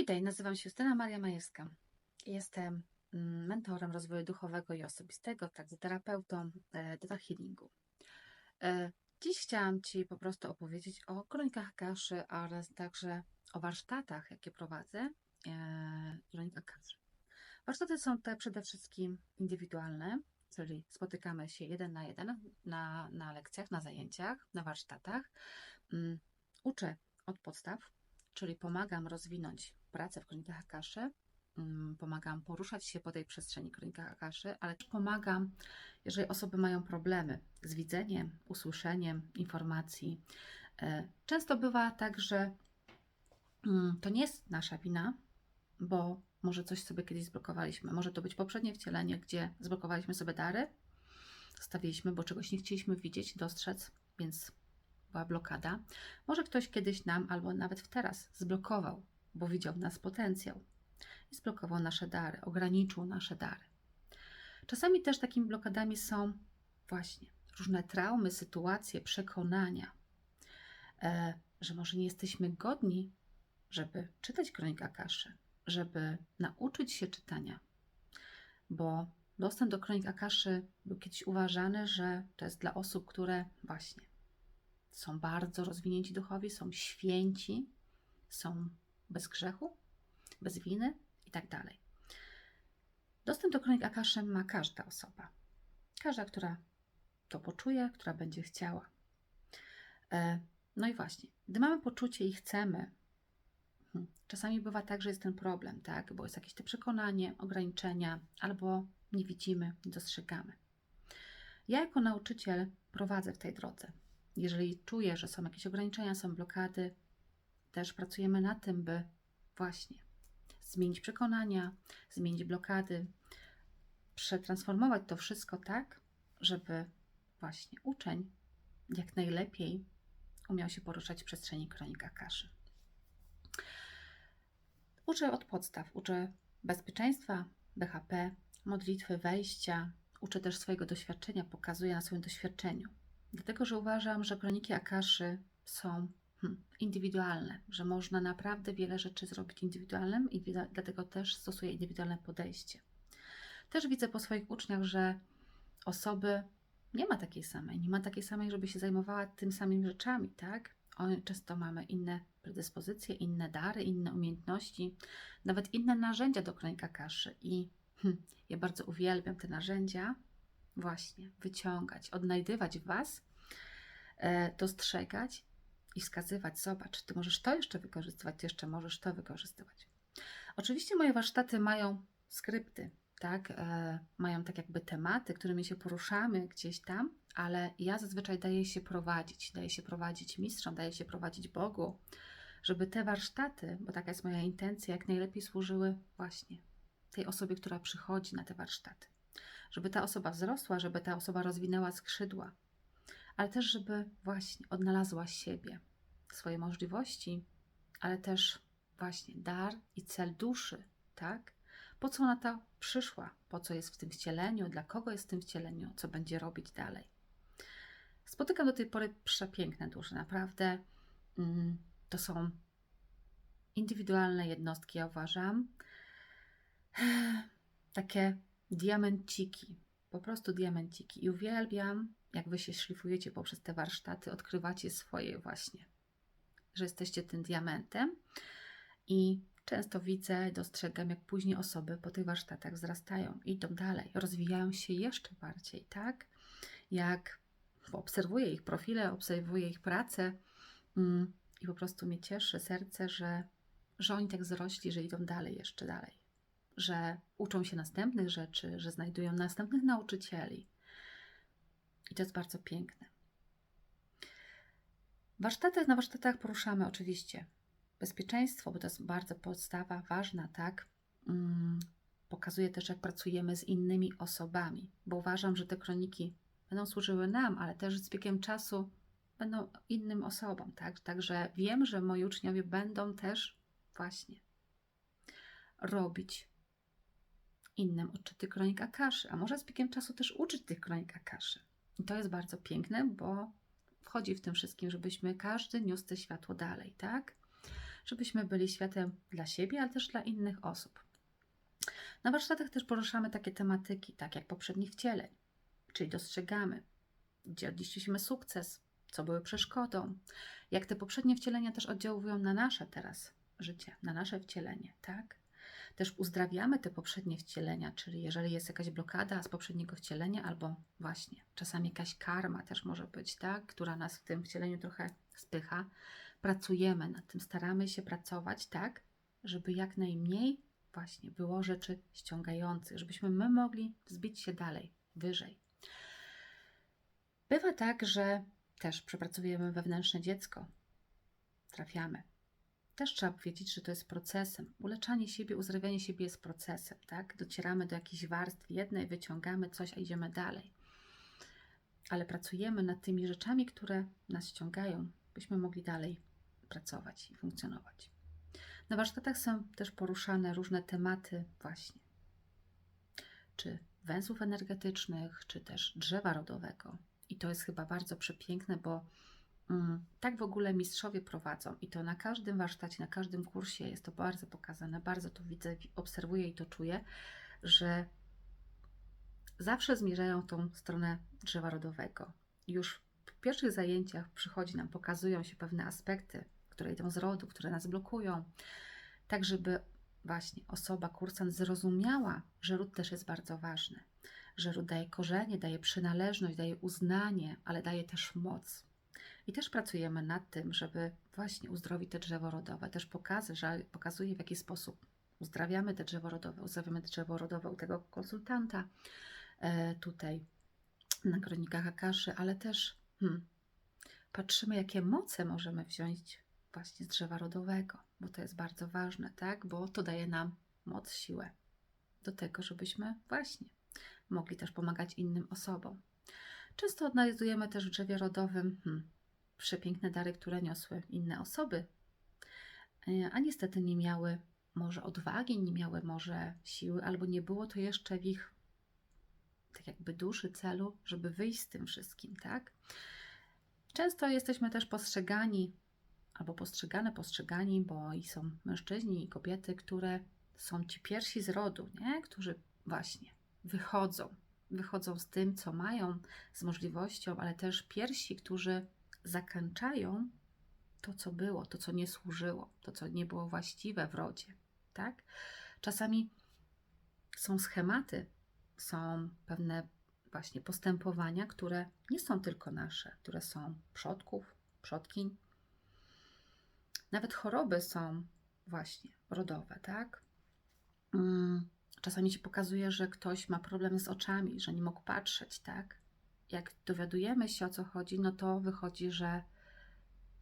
Witaj, nazywam się Justyna Maria Majewska. Jestem mm, mentorem rozwoju duchowego i osobistego, także terapeutą Theta Healingu. E, Dziś chciałam Ci po prostu opowiedzieć o kronikach Akaszy oraz także o warsztatach, jakie prowadzę e, kronik Akaszy. Warsztaty są te przede wszystkim indywidualne, czyli spotykamy się jeden na jeden na, na lekcjach, na zajęciach, na warsztatach. Mm, Uczę od podstaw, czyli pomagam rozwinąć pracę w kronikach Akaszy, mm, pomagam poruszać się po tej przestrzeni kronikach Akaszy, ale pomagam, jeżeli osoby mają problemy z widzeniem, usłyszeniem informacji. E, Często bywa tak, że mm, to nie jest nasza wina, bo może coś sobie kiedyś zblokowaliśmy. Może to być poprzednie wcielenie, gdzie zblokowaliśmy sobie dary, zostawiliśmy, bo czegoś nie chcieliśmy widzieć, dostrzec, więc była blokada. Może ktoś kiedyś nam, albo nawet teraz, zblokował, bo widział w nas potencjał i zblokował nasze dary, ograniczył nasze dary. Czasami też takimi blokadami są właśnie różne traumy, sytuacje, przekonania, e, że może nie jesteśmy godni, żeby czytać kronika Akaszy, żeby nauczyć się czytania, bo dostęp do kronik Akaszy był kiedyś uważany, że to jest dla osób, które właśnie są bardzo rozwinięci duchowi, są święci, są bez grzechu, bez winy i tak. Dostęp do kronik Akaszy ma każda osoba. Każda, która to poczuje, która będzie chciała. E, No i właśnie, gdy mamy poczucie i chcemy, hmm, czasami bywa tak, że jest ten problem, tak? Bo jest jakieś te przekonanie, ograniczenia, albo nie widzimy, nie dostrzegamy. Ja jako nauczyciel prowadzę w tej drodze. Jeżeli czuję, że są jakieś ograniczenia, są blokady, też pracujemy nad tym, by właśnie zmienić przekonania, zmienić blokady, przetransformować to wszystko tak, żeby właśnie uczeń jak najlepiej umiał się poruszać w przestrzeni kronika kaszy. Uczę od podstaw, uczę bezpieczeństwa, BHP, modlitwy, wejścia, uczę też swojego doświadczenia, pokazuję na swoim doświadczeniu. Dlatego, że uważam, że kroniki Akaszy są hmm, indywidualne, że można naprawdę wiele rzeczy zrobić indywidualnym i dlatego też stosuję indywidualne podejście. Też widzę po swoich uczniach, że osoby nie ma takiej samej, nie ma takiej samej, żeby się zajmowała tym samymi rzeczami, tak? Często mamy inne predyspozycje, inne dary, inne umiejętności, nawet inne narzędzia do kronika kaszy i hmm, ja bardzo uwielbiam te narzędzia, właśnie wyciągać, odnajdywać w Was, e, dostrzegać i wskazywać, zobacz, Ty możesz to jeszcze wykorzystywać, Ty jeszcze możesz to wykorzystywać. Oczywiście moje warsztaty mają skrypty, tak, e, mają tak jakby tematy, którymi się poruszamy gdzieś tam, ale ja zazwyczaj daję się prowadzić, daję się prowadzić mistrzom, daję się prowadzić Bogu, żeby te warsztaty, bo taka jest moja intencja, jak najlepiej służyły właśnie tej osobie, która przychodzi na te warsztaty żeby ta osoba wzrosła, żeby ta osoba rozwinęła skrzydła, ale też, żeby właśnie odnalazła siebie, swoje możliwości, ale też właśnie dar i cel duszy, tak? Po co ona ta przyszła? Po co jest w tym wcieleniu? Dla kogo jest w tym wcieleniu? Co będzie robić dalej? Spotykam do tej pory przepiękne dusze, naprawdę. Mm, to są indywidualne jednostki, ja uważam. Takie diamenciki, po prostu diamenciki. I uwielbiam, jak wy się szlifujecie poprzez te warsztaty, odkrywacie swoje właśnie, że jesteście tym diamentem. I często widzę, dostrzegam, jak później osoby po tych warsztatach wzrastają, idą dalej, rozwijają się jeszcze bardziej, tak? Jak obserwuję ich profile, obserwuję ich pracę mm, i po prostu mnie cieszy serce, że, że oni tak wzrośli, że idą dalej, jeszcze dalej że uczą się następnych rzeczy, że znajdują następnych nauczycieli. I to jest bardzo piękne. Warsztaty, na warsztatach poruszamy oczywiście bezpieczeństwo, bo to jest bardzo podstawa, ważna, tak? Mm, pokazuje też, jak pracujemy z innymi osobami, bo uważam, że te kroniki będą służyły nam, ale też z biegiem czasu będą innym osobom, tak? Także wiem, że moi uczniowie będą też właśnie robić innym odczyty kronik Akaszy, a może z biegiem czasu też uczyć tych kronik Akaszy. I to jest bardzo piękne, bo wchodzi w tym wszystkim, żebyśmy każdy niósł te światło dalej, tak? żebyśmy byli światem dla siebie, ale też dla innych osób. Na warsztatach też poruszamy takie tematyki, tak jak poprzednich wcieleń, czyli dostrzegamy, gdzie odnieśliśmy sukces, co były przeszkodą, jak te poprzednie wcielenia też oddziałują na nasze teraz życie, na nasze wcielenie, tak? Też uzdrawiamy te poprzednie wcielenia, czyli jeżeli jest jakaś blokada z poprzedniego wcielenia, albo właśnie czasami jakaś karma też może być, tak? która nas w tym wcieleniu trochę spycha, pracujemy nad tym, staramy się pracować tak, żeby jak najmniej właśnie było rzeczy ściągających, żebyśmy my mogli wzbić się dalej, wyżej. Bywa tak, że też przepracowujemy wewnętrzne dziecko, trafiamy też trzeba powiedzieć, że to jest procesem. Uleczanie siebie, uzdrawianie siebie jest procesem, tak? Docieramy do jakichś warstw jednej, wyciągamy coś, a idziemy dalej. Ale pracujemy nad tymi rzeczami, które nas ściągają, byśmy mogli dalej pracować i funkcjonować. Na warsztatach są też poruszane różne tematy, właśnie, czy węzłów energetycznych, czy też drzewa rodowego. I to jest chyba bardzo przepiękne, bo tak w ogóle mistrzowie prowadzą i to na każdym warsztacie, na każdym kursie jest to bardzo pokazane, bardzo to widzę, obserwuję i to czuję, że zawsze zmierzają tą stronę drzewa rodowego. Już w pierwszych zajęciach przychodzi nam, pokazują się pewne aspekty, które idą z rodu, które nas blokują, tak żeby właśnie osoba, kursant zrozumiała, że ród też jest bardzo ważny, że ród daje korzenie, daje przynależność, daje uznanie, ale daje też moc i też pracujemy nad tym, żeby właśnie uzdrowić te drzewo rodowe. Też pokazy, że pokazuje w jaki sposób uzdrawiamy te drzewo rodowe, uzdrawiamy drzewo rodowe u tego konsultanta e, tutaj na kronikach Akaszy, ale też hmm, patrzymy, jakie moce możemy wziąć właśnie z drzewa rodowego, bo to jest bardzo ważne, tak? Bo to daje nam moc, siłę do tego, żebyśmy właśnie mogli też pomagać innym osobom. Często odnajdujemy też w drzewie rodowym hmm, przepiękne dary, które niosły inne osoby, e, a niestety nie miały może odwagi, nie miały może siły, albo nie było to jeszcze w ich tak jakby duszy, celu, żeby wyjść z tym wszystkim, tak? Często jesteśmy też postrzegani, albo postrzegane, postrzegani, bo i są mężczyźni i kobiety, które są ci pierwsi z rodu, nie? którzy właśnie wychodzą, wychodzą z tym, co mają, z możliwością, ale też pierwsi, którzy zakończają to, co było, to, co nie służyło, to, co nie było właściwe w rodzie. Tak? Czasami są schematy, są pewne właśnie postępowania, które nie są tylko nasze, które są przodków, przodkiń. Nawet choroby są właśnie rodowe, tak? Mm, czasami się pokazuje, że ktoś ma problem z oczami, że nie mógł patrzeć, tak? Jak dowiadujemy się o co chodzi, no to wychodzi, że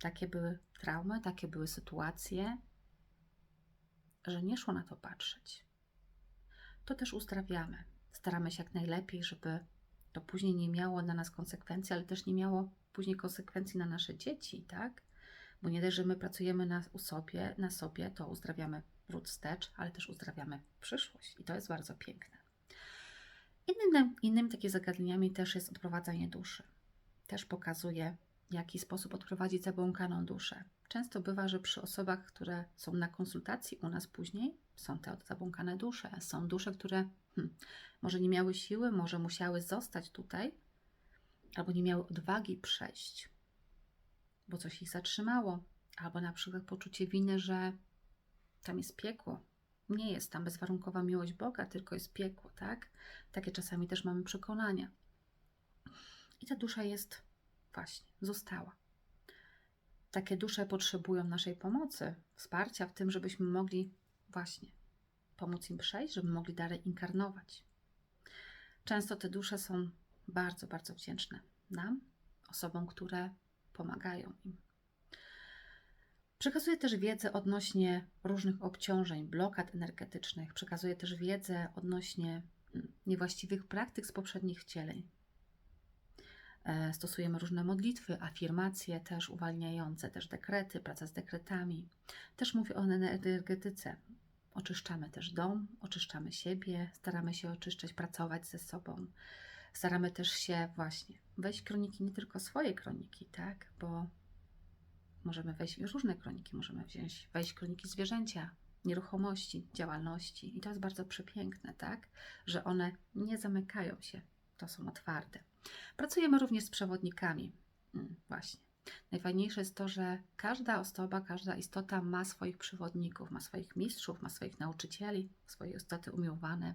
takie były traumy, takie były sytuacje, że nie szło na to patrzeć. To też uzdrawiamy. Staramy się jak najlepiej, żeby to później nie miało na nas konsekwencji, ale też nie miało później konsekwencji na nasze dzieci, tak? Bo nie dość, że my pracujemy na, u sobie, na sobie, to uzdrawiamy ród wstecz, ale też uzdrawiamy przyszłość. I to jest bardzo piękne. Innym, innymi takimi zagadnieniami też jest odprowadzanie duszy. Też pokazuje, w jaki sposób odprowadzić zabłąkaną duszę. Często bywa, że przy osobach, które są na konsultacji u nas później, są te zabłąkane dusze. Są dusze, które hmm, może nie miały siły, może musiały zostać tutaj, albo nie miały odwagi przejść, bo coś ich zatrzymało, albo na przykład poczucie winy, że tam jest piekło, nie jest tam bezwarunkowa miłość Boga, tylko jest piekło, tak? Takie czasami też mamy przekonania. I ta dusza jest właśnie, została. Takie dusze potrzebują naszej pomocy, wsparcia w tym, żebyśmy mogli właśnie pomóc im przejść, żeby mogli dalej inkarnować. Często te dusze są bardzo, bardzo wdzięczne nam, osobom, które pomagają im. Przekazuje też wiedzę odnośnie różnych obciążeń, blokad energetycznych. Przekazuje też wiedzę odnośnie mm, niewłaściwych praktyk z poprzednich wcieleń. E, stosujemy różne modlitwy, afirmacje też uwalniające, też dekrety, praca z dekretami. Też mówię o energetyce. Oczyszczamy też dom, oczyszczamy siebie, staramy się oczyszczać, pracować ze sobą. Staramy też się właśnie wejść kroniki, nie tylko swoje kroniki, tak? Bo Możemy wejść w różne kroniki, możemy wziąć, wejść kroniki zwierzęcia, nieruchomości, działalności. I to jest bardzo przepiękne, tak? Że one nie zamykają się, to są otwarte. Pracujemy również z przewodnikami. Mm, właśnie. Najfajniejsze jest to, że każda osoba, każda istota ma swoich przewodników, ma swoich mistrzów, ma swoich nauczycieli, swoje istoty umiłowane.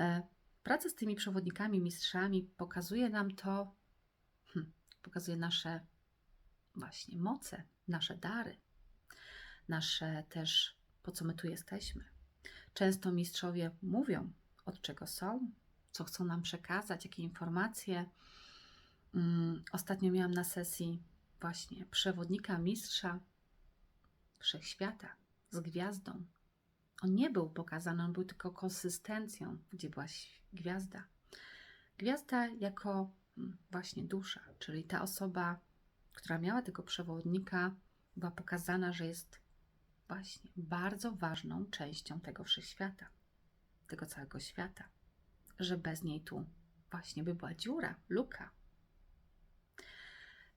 E, Praca z tymi przewodnikami, mistrzami pokazuje nam to, hmm, pokazuje nasze właśnie moce, nasze dary, nasze też, po co my tu jesteśmy. Często mistrzowie mówią, od czego są, co chcą nam przekazać, jakie informacje. Mm, Ostatnio miałam na sesji właśnie przewodnika mistrza wszechświata z gwiazdą. On nie był pokazany, on był tylko konsystencją, gdzie była gwiazda. Gwiazda jako mm, właśnie dusza, czyli ta osoba, która miała tego przewodnika, była pokazana, że jest właśnie bardzo ważną częścią tego wszechświata, tego całego świata, że bez niej tu właśnie by była dziura, luka.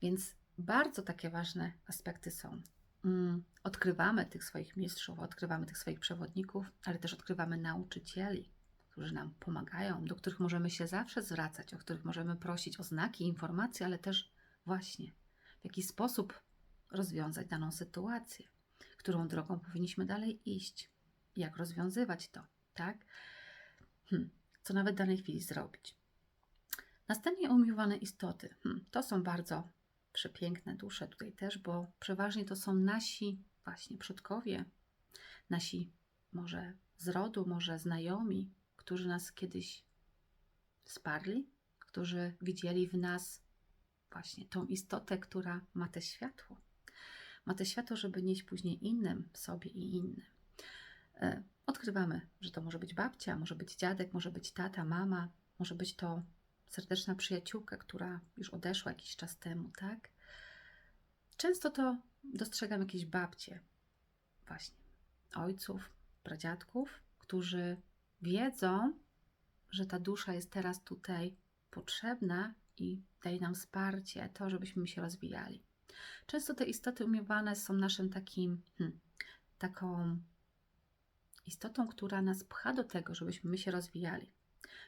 Więc bardzo takie ważne aspekty są. Mm, Odkrywamy tych swoich mistrzów, odkrywamy tych swoich przewodników, ale też odkrywamy nauczycieli, którzy nam pomagają, do których możemy się zawsze zwracać, o których możemy prosić o znaki, informacje, ale też właśnie w jaki sposób rozwiązać daną sytuację, którą drogą powinniśmy dalej iść, jak rozwiązywać to, tak? Hmm, co nawet w danej chwili zrobić. Następnie umiłowane istoty. Hmm, to są bardzo przepiękne dusze tutaj też, bo przeważnie to są nasi właśnie przodkowie, nasi może z rodu, może znajomi, którzy nas kiedyś wsparli, którzy widzieli w nas właśnie tą istotę, która ma te światło. Ma te światło, żeby nieść później innym, sobie i innym. E, Odkrywamy, że to może być babcia, może być dziadek, może być tata, mama, może być to serdeczna przyjaciółka, która już odeszła jakiś czas temu, tak? Często to dostrzegam jakieś babcie, właśnie ojców, pradziadków, którzy wiedzą, że ta dusza jest teraz tutaj potrzebna i daje nam wsparcie, to, żebyśmy się rozwijali. Często te istoty umiewane są naszym takim, hmm, taką istotą, która nas pcha do tego, żebyśmy my się rozwijali,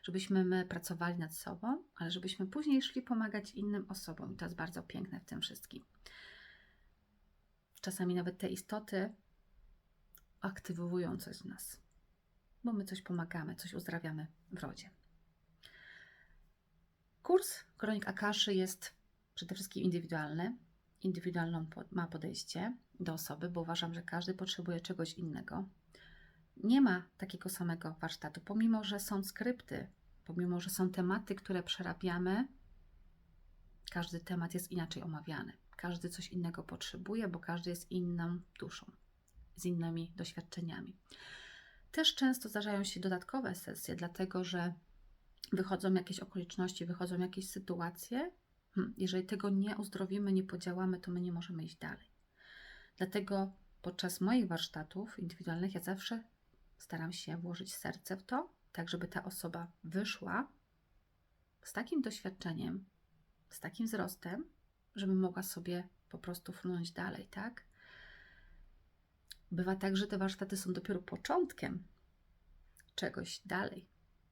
żebyśmy my pracowali nad sobą, ale żebyśmy później szli pomagać innym osobom. I to jest bardzo piękne w tym wszystkim. Czasami nawet te istoty aktywują coś w nas, bo my coś pomagamy, coś uzdrawiamy w rodzie. Kurs Kronik Akaszy jest przede wszystkim indywidualny. Indywidualną ma podejście do osoby, bo uważam, że każdy potrzebuje czegoś innego. Nie ma takiego samego warsztatu, pomimo że są skrypty, pomimo że są tematy, które przerabiamy, każdy temat jest inaczej omawiany. Każdy coś innego potrzebuje, bo każdy jest inną duszą, z innymi doświadczeniami. Też często zdarzają się dodatkowe sesje, dlatego że wychodzą jakieś okoliczności, wychodzą jakieś sytuacje. Hmm, Jeżeli tego nie uzdrowimy, nie podziałamy, to my nie możemy iść dalej. Dlatego podczas moich warsztatów indywidualnych ja zawsze staram się włożyć serce w to, tak żeby ta osoba wyszła z takim doświadczeniem, z takim wzrostem, żeby mogła sobie po prostu frunąć dalej, tak? Bywa tak, że te warsztaty są dopiero początkiem czegoś dalej,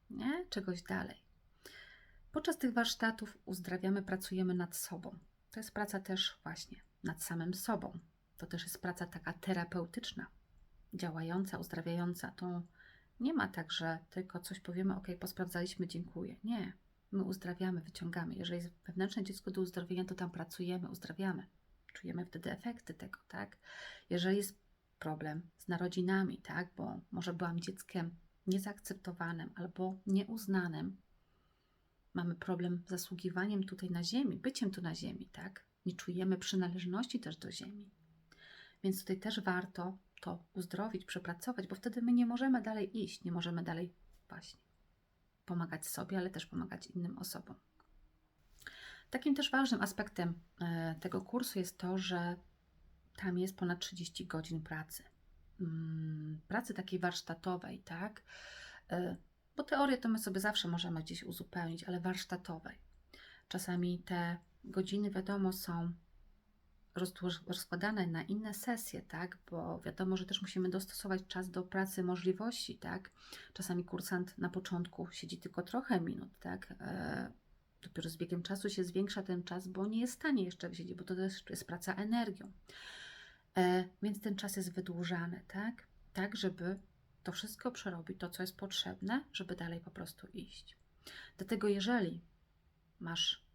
nie? Czegoś dalej. Podczas tych warsztatów uzdrawiamy, pracujemy nad sobą. To jest praca też właśnie nad samym sobą. To też jest praca taka terapeutyczna, działająca, uzdrawiająca. To nie ma tak, że tylko coś powiemy, ok, posprawdzaliśmy, dziękuję. Nie. My uzdrawiamy, wyciągamy. Jeżeli jest wewnętrzne dziecko do uzdrowienia, to tam pracujemy, uzdrawiamy. Czujemy wtedy efekty tego, tak? Jeżeli jest problem z narodzinami, tak? Bo może byłam dzieckiem niezaakceptowanym albo nieuznanym, mamy problem z zasługiwaniem tutaj na ziemi, byciem tu na ziemi, tak? Nie czujemy przynależności też do ziemi. Więc tutaj też warto to uzdrowić, przepracować, bo wtedy my nie możemy dalej iść, nie możemy dalej właśnie pomagać sobie, ale też pomagać innym osobom. Takim też ważnym aspektem e, tego kursu jest to, że tam jest ponad 30 godzin pracy. Mm, Pracy takiej warsztatowej, tak? E, Bo teorię to my sobie zawsze możemy gdzieś uzupełnić, ale warsztatowej. Czasami te godziny, wiadomo, są rozkładane na inne sesje, tak? Bo wiadomo, że też musimy dostosować czas do pracy, możliwości, tak? Czasami kursant na początku siedzi tylko trochę minut, tak? E, dopiero z biegiem czasu się zwiększa ten czas, bo nie jest w stanie jeszcze wsiedzieć, bo to też jest praca energią. E, więc ten czas jest wydłużany, tak? Tak, żeby to wszystko przerobić, to co jest potrzebne, żeby dalej po prostu iść. Dlatego jeżeli masz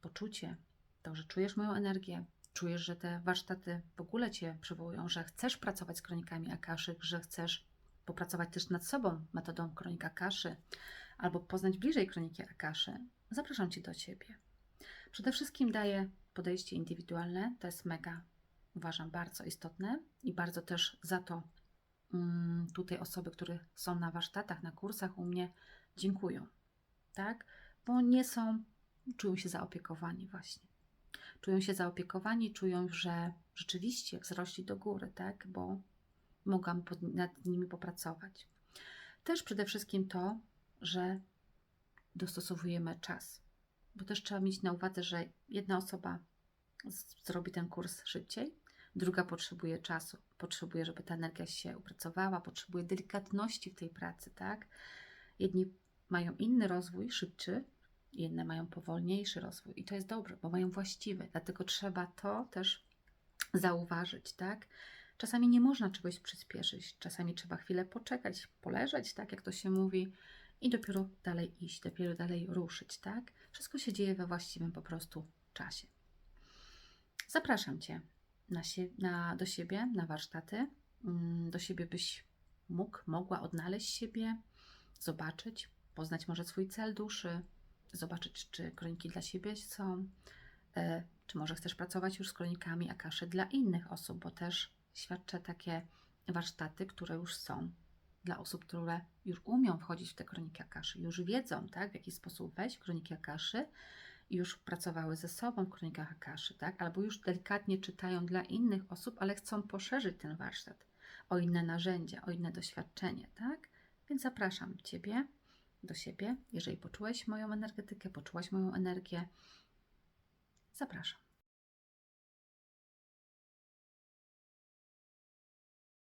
poczucie, to, że czujesz moją energię, czujesz, że te warsztaty w ogóle Cię przywołują, że chcesz pracować z kronikami Akaszy, że chcesz popracować też nad sobą metodą kronika Akaszy, albo poznać bliżej kroniki Akaszy, zapraszam Cię do Ciebie. Przede wszystkim daję podejście indywidualne, to jest mega, uważam, bardzo istotne i bardzo też za to mm, tutaj osoby, które są na warsztatach, na kursach u mnie, dziękują, tak? Bo nie są, czują się zaopiekowani właśnie. Czują się zaopiekowani, czują, że rzeczywiście wzrośli do góry, tak? Bo mogłam pod, nad nimi popracować. Też przede wszystkim to, że dostosowujemy czas, bo też trzeba mieć na uwadze, że jedna osoba zrobi ten kurs szybciej, druga potrzebuje czasu, potrzebuje, żeby ta energia się upracowała, potrzebuje delikatności w tej pracy, tak? Jedni mają inny rozwój, szybszy, inne mają powolniejszy rozwój i to jest dobrze, bo mają właściwy, dlatego trzeba to też zauważyć, tak? Czasami nie można czegoś przyspieszyć, czasami trzeba chwilę poczekać, poleżeć, tak jak to się mówi, i dopiero dalej iść, dopiero dalej ruszyć, tak? Wszystko się dzieje we właściwym po prostu czasie. Zapraszam Cię na sie- na, do siebie, na warsztaty, mm, do siebie byś mógł, mogła odnaleźć siebie, zobaczyć, poznać może swój cel duszy, zobaczyć, czy kroniki dla siebie są, e, czy może chcesz pracować już z kronikami Akaszy dla innych osób, bo też świadczę takie warsztaty, które już są. Dla osób, które już umią wchodzić w te kroniki Akaszy, już wiedzą, tak, w jaki sposób wejść w kroniki Akaszy już pracowały ze sobą w kronikach Akaszy, tak, albo już delikatnie czytają dla innych osób, ale chcą poszerzyć ten warsztat o inne narzędzia, o inne doświadczenie, tak? Więc zapraszam Ciebie do siebie, jeżeli poczułeś moją energetykę, poczułaś moją energię, zapraszam.